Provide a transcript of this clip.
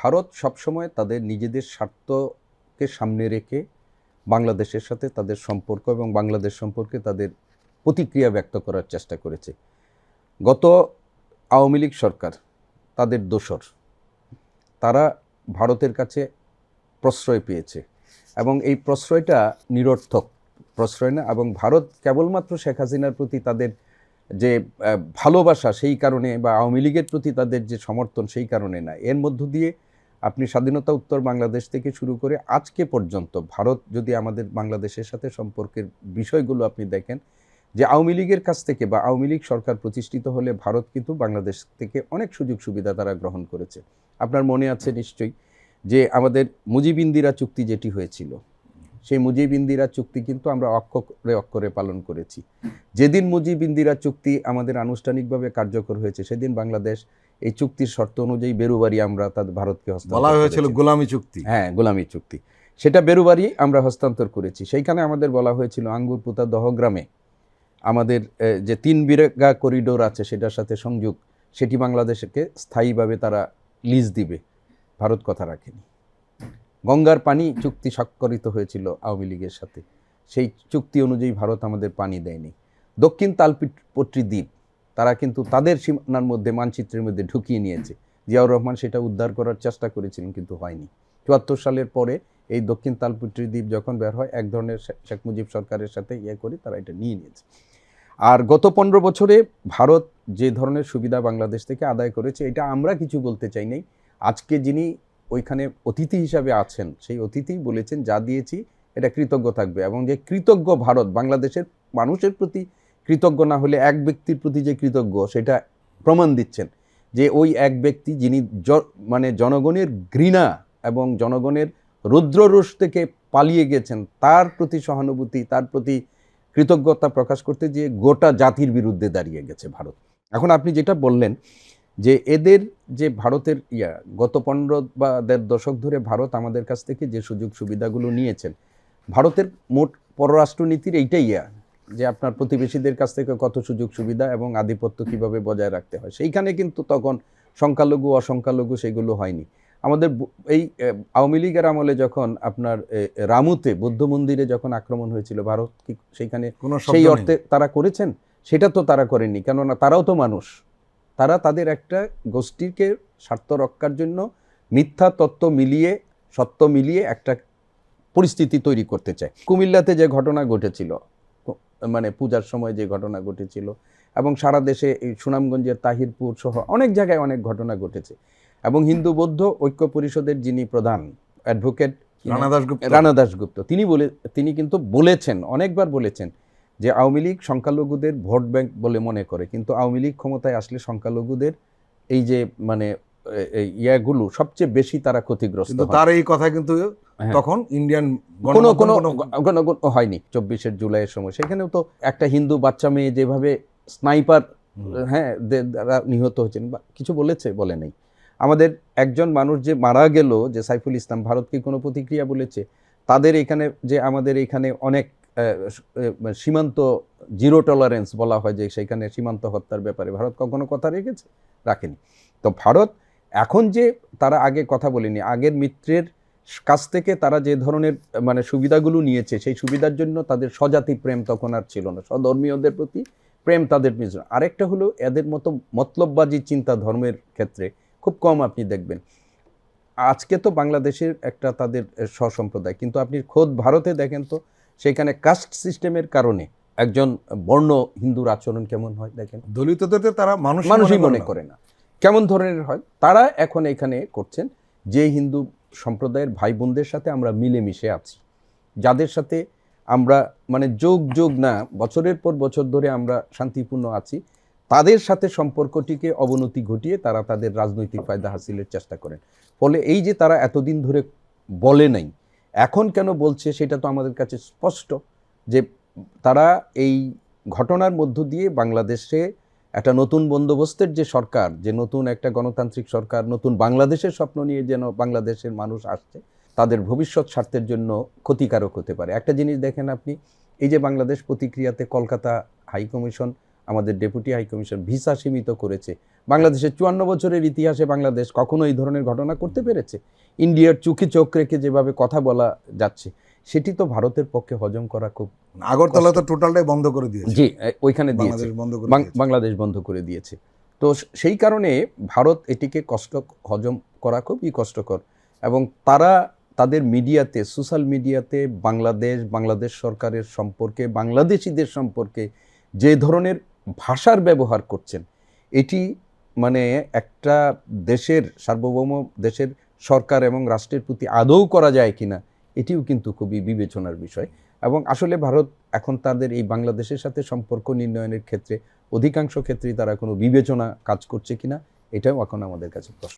ভারত সবসময় তাদের নিজেদের স্বার্থকে সামনে রেখে বাংলাদেশের সাথে তাদের সম্পর্ক এবং বাংলাদেশ সম্পর্কে তাদের প্রতিক্রিয়া ব্যক্ত করার চেষ্টা করেছে। গত আওয়ামী লীগ সরকার তাদের দোসর তারা ভারতের কাছে প্রশ্রয় পেয়েছে এবং এই প্রশ্রয়টা নিরর্থক প্রশ্রয় না এবং ভারত কেবলমাত্র শেখ হাসিনার প্রতি তাদের যে ভালোবাসা সেই কারণে বা আওয়ামী লীগের প্রতি তাদের যে সমর্থন সেই কারণে না। এর মধ্য দিয়ে আপনি স্বাধীনতা উত্তর বাংলাদেশ থেকে শুরু করে আজকে পর্যন্ত ভারত যদি আমাদের বাংলাদেশের সাথে সম্পর্কের বিষয়গুলো আপনি দেখেন, যে আওয়ামী লীগের কাছ থেকে বা আওয়ামী লীগ সরকার প্রতিষ্ঠিত হলে ভারত কিন্তু বাংলাদেশ থেকে অনেক সুযোগ সুবিধা তারা গ্রহণ করেছে। আপনার মনে আছে নিশ্চয়ই যে আমাদের মুজিব ইন্দিরা চুক্তি যেটি হয়েছিল, সেই মুজিব ইন্দিরা চুক্তি কিন্তু আমরা অক্ষরে অক্ষরে পালন করেছি। যেদিন মুজিব ইন্দিরা চুক্তি আমাদের আনুষ্ঠানিকভাবে কার্যকর হয়েছে, সেদিন বাংলাদেশ এই চুক্তির শর্ত অনুযায়ী বেরুবাড়ি আমরা তাদের ভারতকে হস্তান্তর বলা হয়েছিল গোলামী চুক্তি। হ্যাঁ গোলামী চুক্তি। সেটা বেরুবাড়ি আমরা হস্তান্তর করেছি। সেইখানে আমাদের বলা হয়েছিল আঙ্গুরপুতা দহগ্রামে আমাদের যে তিন বিরেগা করিডোর আছে সেটার সাথে সংযোগ সেটি বাংলাদেশকে স্থায়ীভাবে তারা লিজ দিবে। ভারত কথা রাখেনি। গঙ্গার পানি চুক্তি স্বাক্ষরিত হয়েছিল আওয়ামী লীগের সাথে। সেই চুক্তি অনুযায়ী ভারত আমাদের পানি দেয়নি। দক্ষিণ তালপট্রি দ্বীপ তারা কিন্তু তাদের সীমানার মধ্যে, মানচিত্রের মধ্যে ঢুকিয়ে নিয়েছে। জিয়াউর রহমান সেটা উদ্ধার করার চেষ্টা করেছিলেন কিন্তু হয়নি। চুয়াত্তর সালের পরে এই দক্ষিণ তালপুত্রী দ্বীপ যখন বের হয়, এক ধরনের শেখ মুজিব সরকারের সাথে ইয়ে করে তারা এটা নিয়ে নিয়েছে। আর গত পনেরো বছরে ভারত যে ধরনের সুবিধা বাংলাদেশ থেকে আদায় করেছে, এটা আমরা কিছু বলতে চাই নাই। আজকে যিনি ওইখানে অতিথি হিসাবে আছেন, সেই অতিথি বলেছেন, যা দিয়েছি, এটা কৃতজ্ঞ থাকবে। এবং যে কৃতজ্ঞ ভারত, বাংলাদেশের মানুষের প্রতি কৃতজ্ঞ না হলে এক ব্যক্তির প্রতি যে কৃতজ্ঞ, সেটা প্রমাণ দিচ্ছেন যে ওই এক ব্যক্তি যিনি মানে জনগণের ঘৃণা এবং জনগণের রুদ্ররোষ থেকে পালিয়ে গেছেন, তার প্রতি সহানুভূতি, তার প্রতি কৃতজ্ঞতা প্রকাশ করতে যে গোটা জাতির বিরুদ্ধে দাঁড়িয়ে গেছে ভারত। এখন আপনি যেটা বললেন যে এদের যে ভারতের ইয়া, গত পনেরো বা দেড় দশক ধরে ভারত আমাদের কাছ থেকে যে সুযোগ সুবিধাগুলো নিয়েছেন, ভারতের মোট পররাষ্ট্রনীতির এইটাই ইয়া যে আপনার প্রতিবেশীদের কাছ থেকে কত সুযোগ সুবিধা এবং আধিপত্য কীভাবে বজায় রাখতে হয়। সেইখানে কিন্তু তখন সংখ্যালঘু অসংখ্যালঘু সেগুলো হয়নি। আমাদের এই আওয়ামী লীগের আমলে যখন আপনার রামুতে বৌদ্ধ মন্দিরে যখন আক্রমণ হয়েছিল ভারত কি সেইখানে সেই অর্থে তারা করেছেন? সেটা তো তারা করেননি। কেননা তারাও তো মানুষ। তারা তাদের একটা গোষ্ঠীকে স্বার্থ রক্ষার জন্য মিথ্যা তত্ত্ব মিলিয়ে সত্য মিলিয়ে একটা পরিস্থিতি তৈরি করতে চায়। কুমিল্লাতে যে ঘটনা ঘটেছিল মানে পূজার সময় যে ঘটনা ঘটেছিল এবং সারা দেশে এই সুনামগঞ্জের তাহিরপুর সহ অনেক জায়গায় অনেক ঘটনা ঘটেছে। এবং হিন্দু বৌদ্ধ ঐক্য পরিষদের যিনি প্রধান অ্যাডভোকেট রানা দাসগুপ্ত রানা তিনি বলে তিনি কিন্তু বলেছেন অনেকবার বলেছেন যে আওয়ামী লীগ সংখ্যালঘুদের ভোট ব্যাংক বলে মনে করে। কিন্তু আওয়ামী লীগ ক্ষমতায় আসলে সংখ্যালঘুদের এই যে মানে ইয়াগুলো সবচেয়ে বেশি তারা ক্ষতিগ্রস্ত কিন্তু তার এই কথা কিন্তু হ্যাঁ। তখন ইন্ডিয়ান কোনো কোনো কোনো হয়নি। চব্বিশের জুলাইয়ের সময়। সেখানেও তো একটা হিন্দু বাচ্চা মেয়ে যেভাবে স্নাইপার হ্যাঁ দ্বারা নিহত হয়েছেন বা কিছু বলেছে বলে নেই। আমাদের একজন মানুষ যে মারা গেল যে সাইফুল ইসলাম ভারতকে কোনো প্রতিক্রিয়া বলেছে? তাদের এখানে যে আমাদের এখানে অনেক সীমান্ত জিরো টলারেন্স বলা হয় যে সেখানে সীমান্ত হত্যার ব্যাপারে ভারত কখনো কথা রেখেছে? রাখেনি। তো ভারত এখন যে তারা আগে কথা বলেনি আগের মিত্রের কাছ থেকে তারা যে ধরনের মানে সুবিধাগুলো নিয়েছে সেই সুবিধার জন্য তাদের স্বজাতি প্রেম তখন আর ছিল না। স্বধর্মীয়দের প্রতি প্রেম তাদের মিশ্র আরেকটা হলো এদের মতো মতলববাজি চিন্তা ধর্মের ক্ষেত্রে খুব কম আপনি দেখবেন। আজকে তো বাংলাদেশের একটা তাদের স্বসম্প্রদায় কিন্তু আপনি খোদ ভারতে দেখেন তো সেখানে কাস্ট সিস্টেমের কারণে একজন বর্ণ হিন্দুর আচরণ কেমন হয় দেখেন? দলিতদের তারা মানুষ মানুষই মনে করে না। কেমন ধরনের হয়? তারা এখন এখানে করছেন যে হিন্দু সম্প্রদায়ের ভাই বোনদের সাথে আমরা মিলেমিশে আছি। যাদের সাথে আমরা মানে যোগ যোগ না, বছরের পর বছর ধরে আমরা শান্তিপূর্ণ আছি, তাদের সাথে সম্পর্কটিকে অবনতি ঘটিয়ে তারা তাদের রাজনৈতিক ফায়দা হাসিলের চেষ্টা করেন। ফলে এই যে তারা এতদিন ধরে বলে নাই, এখন কেন বলছে সেটা তো আমাদের কাছে স্পষ্ট যে তারা এই ঘটনার মধ্য দিয়ে বাংলাদেশে একটা নতুন বন্দোবস্তের যে সরকার, যে নতুন একটা গণতান্ত্রিক সরকার, নতুন বাংলাদেশের স্বপ্ন নিয়ে যেন বাংলাদেশের মানুষ আসছে, তাদের ভবিষ্যৎ স্বার্থের জন্য ক্ষতিকারক হতে পারে। একটা জিনিস দেখেন আপনি, এই যে বাংলাদেশ প্রতিক্রিয়াতে কলকাতা হাইকমিশন আমাদের ডেপুটি হাই কমিশন ভিসা সীমিত করেছে। বাংলাদেশের চুয়ান্ন বছরের ইতিহাসে বাংলাদেশ কখনো এই ধরনের ঘটনা করতে পেরেছে? ইন্ডিয়ার চুকি চোখ রেখে যেভাবে কথা বলা যাচ্ছে সেটি তো ভারতের পক্ষে হজম করা খুব আগরতলা তো টোটালটাই বন্ধ করে দিয়েছে। জি ওইখানে দিয়েছে। বাংলাদেশ বন্ধ করে দিয়েছে। তো সেই কারণে ভারত এটিকে কষ্ট হজম করা খুবই কষ্টকর এবং তারা তাদের মিডিয়াতে সোশ্যাল মিডিয়াতে বাংলাদেশ বাংলাদেশ সরকারের সম্পর্কে বাংলাদেশিদের সম্পর্কে যে ধরনের ভাষার ব্যবহার করছেন এটি মানে একটা দেশের সার্বভৌম দেশের সরকার এবং রাষ্ট্রের প্রতি আদৌ করা যায় কিনা এটিও কিন্তু খুবই বিবেচনার বিষয়। এবং আসলে ভারত এখন তাদের এই বাংলাদেশের সাথে সম্পর্ক নির্ণয়নের ক্ষেত্রে অধিকাংশ ক্ষেত্রেই তারা কোনো বিবেচনা কাজ করছে কিনা, এটাও এখন আমাদের কাছে প্রশ্ন।